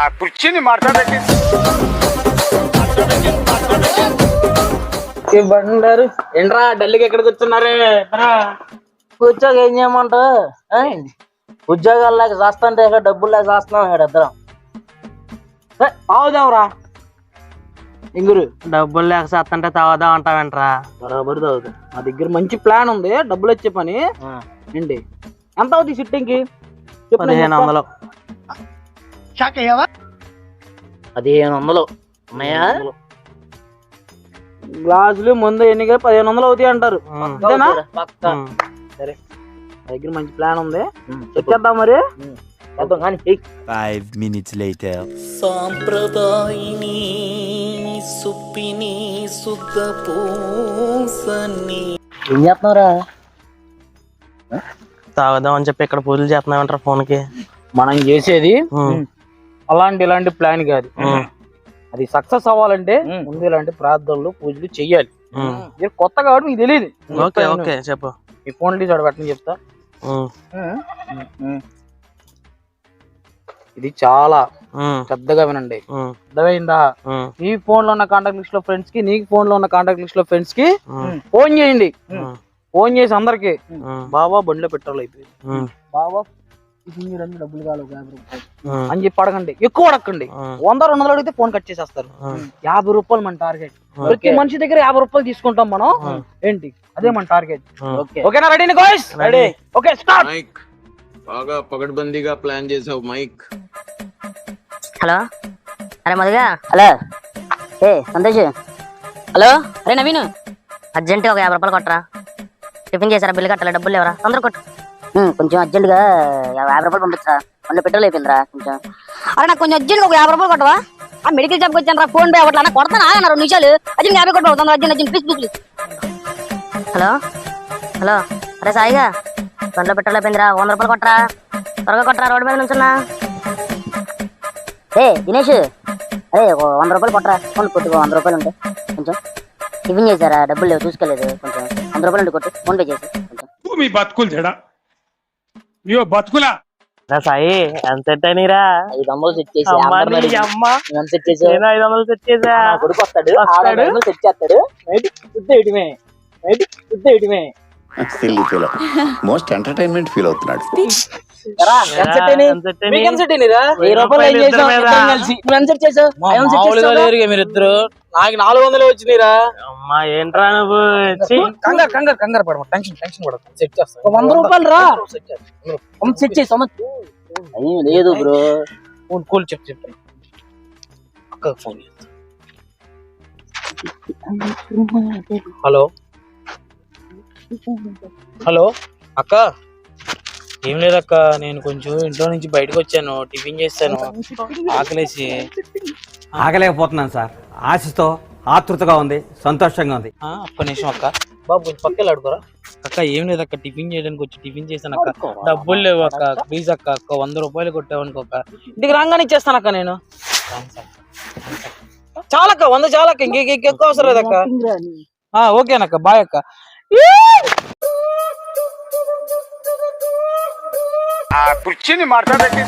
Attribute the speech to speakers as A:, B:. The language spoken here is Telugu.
A: ఆ కుర్చీని మాట్లాడబెట్టి
B: బండారు. ఏంట్రా ఢిల్లీకి ఎక్కడ కూర్చున్నారే
C: ఉద్యోగం ఏం చేయమంటావు? ఉద్యోగాలు లేక చేస్తాంటే ఇక డబ్బులు లేక చేస్తున్నాం ఇక్కడ ఇద్దరం.
B: తాగుదాంరా. ఇంగురు.
C: డబ్బులు లేక చేస్తుంటే తాగుదా అంటావేంట్రా?
B: బరాబర్ తాగుదాం మా దగ్గర మంచి ప్లాన్ ఉంది డబ్బులు వచ్చే పని. ఏంటి? ఎంత అవుతుంది సిట్టింగ్కి? చెప్పు చెప్తా.
C: వందలు పదిహేను వందలు ఉన్నాయా
B: గ్లాసులు ముందు ఎన్ని కలిపి పదిహేను వందలు అవుతాయి అంటారు. అంతేనా?
C: పక్కా.
B: సరే. దగ్గర మంచి ప్లాన్ ఉంది. చెప్పేద్దాం మరి.
C: చేద్దాం కానీ ఏయ్,
D: Five minutes later.
E: సాంప్రదాయిని సుప్పిని శుద్ధ పూసని
C: ఏం చేస్తున్నారా
F: తాగుదాం అని చెప్పి ఇక్కడ పూజలు చేస్తున్నామంటారు ఫోన్కి
B: మనం చేసేది. అలాంటి ఇలాంటి ప్లాన్ కాదు. అది సక్సెస్ అవ్వాలంటే. ముందు ఇలాంటి ప్రార్థనలు పూజలు చెయ్యాలి. ఇది కొత్త కాబట్టి మీకు తెలియదు
F: ఓకే ఓకే చెప్పు
B: మీ ఫోన్ తీసి పెట్టని చెప్తా. ఇది చాలా. పెద్దగా వినండి. అర్థమైందా. నీ ఫోన్లో ఉన్న కాంటాక్ట్ లిస్ట్లో ఫ్రెండ్స్కి నీకు ఫోన్లో ఉన్న కాంటాక్ట్ లిస్ట్లో
F: ఫ్రెండ్స్కి.
B: ఫోన్ చేయండి. ఫోన్ చేసి అందరికి. బాబా బండిలో పెట్రోల్ అయిపోయింది. బాబా ఇది డబ్బులు కావాలి యాభై రూపాయలు. అని చెప్పి అడగండి. ఎక్కువ అడగండి. వంద రెండు వందలు అడిగితే ఫోన్ కట్ చేసేస్తారు. యాభై రూపాయలు మన టార్గెట్. ప్రతి మనిషి దగ్గర యాభై రూపాయలు తీసుకుంటాం మనం. ఏంటి? అదే మన టార్గెట్. ఓకేనా? Ready guys? Ready okay start
G: mike బాగా పగడ్బందీగా ప్లాన్ చేసావు మైక్
H: హలో? అరే మధుగా? హలో? ఏ సంతోష్? హలో? అరే నవీన్? అర్జెంట్ ఒక యాభై రూపాయలు కొట్టరా. టిఫిన్ చేశారా? బిల్లు కట్టాలి? డబ్బులు లేవరా? తొందర కొట్టు. కొంచెం అర్జెంటుగా యాభై రూపాయలు పంపించరా. మొన్న పెట్రోల్ అయిపోయిందిరా కొంచెం. అరే నాకు కొంచెం అర్జెంట్ ఒక యాభై రూపాయలు కొట్టవా? ఆ మెడికల్ షాప్కి వచ్చాను రా ఫోన్ పే అవ్వట్లా. కొడతానా? ఆగన్నా రెండు నిమిషాలు. అర్జెంట్ యాభై కొట్టు తొందర urgent urgent please please hello? Hello? అరే సాయిగా బండ్లో పెట్రోల్ అయిపోయిందిరా. వంద రూపాయలు కొట్టరా. త్వరగా కొట్టరా రోడ్డు మీద నుంచున్నా. ఏ దినేష్. అరే ఒక వంద రూపాయలు కొట్టరా. ఫోన్ కొట్టుకో వంద రూపాయలు ఉంటాయి కొంచెం. టిఫిన్ చేశారా? డబ్బులు లేవు చూసుకోలేదు. కొంచెం. వంద రూపాయలు ఉంటే కొట్టు. ఫోన్ పే చేసి. కొంచెం.
A: మీ బతుకులు తేడా ఇయో బతుకులా.
F: రా సాయి ఎంత సెట్ అయినరా
C: ఐదు వందలు సెట్ చేసి
F: నీ
C: సెట్ చేసి
F: నేను ఐదు వందలు సెట్ చేసా.
C: నా కొడుకు వస్తాడు
F: వస్తాడు.
C: సెట్ చేస్తాడు. నైట్ ఇటుమే. ఇటుమే.
I: మోస్ట్ ఎంటర్టైన్మెంట్ ఫీల్ అవుతున్నాడు.
B: మీరిద్దరు. నాకు నాలుగు వందలు వచ్చినాయిరా.
F: అమ్మా ఏంట్రా నువ్వు.
B: కంగారు కంగారు కంగారు పడమ టెన్షన్ టెన్షన్ పడదు సెట్ చేస్తా.
C: వంద రూపాయలు రా.
B: సెట్
C: చేసి లేదు బ్రో.
B: ఫోన్ కూల్ చెప్పు అక్క ఫోన్ హలో. హలో. అక్క. ఏం లేదక్క నేను కొంచెం ఇంట్లో నుంచి బయటకు వచ్చాను టిఫిన్ చేశాను ఆకలేసి.
J: ఆగలేకపోతున్నాను సార్. ఆశతో ఆతృతగా ఉంది సంతోషంగా ఉంది.
B: ఆ, ఒక్క నిమిషం అక్క. బాబు కొంచెం పక్కకి అడుగురా అక్క ఏం లేదక్క టిఫిన్ చేయడానికి వచ్చి టిఫిన్ చేశాను అక్క. డబ్బులు లేవు అక్క ప్లీజ్ అక్క అక్క వంద రూపాయలు కొట్టావనుకో అక్క. ఇంటికి రాగానే ఇచ్చేస్తాను అక్క నేను. చాలక్క వంద చాలక్క ఇంక ఎక్కువ అవసరం లేదక్క. ఆ, ఓకేనక్క బాయ్ అక్క.
A: ఆ కుర్చీని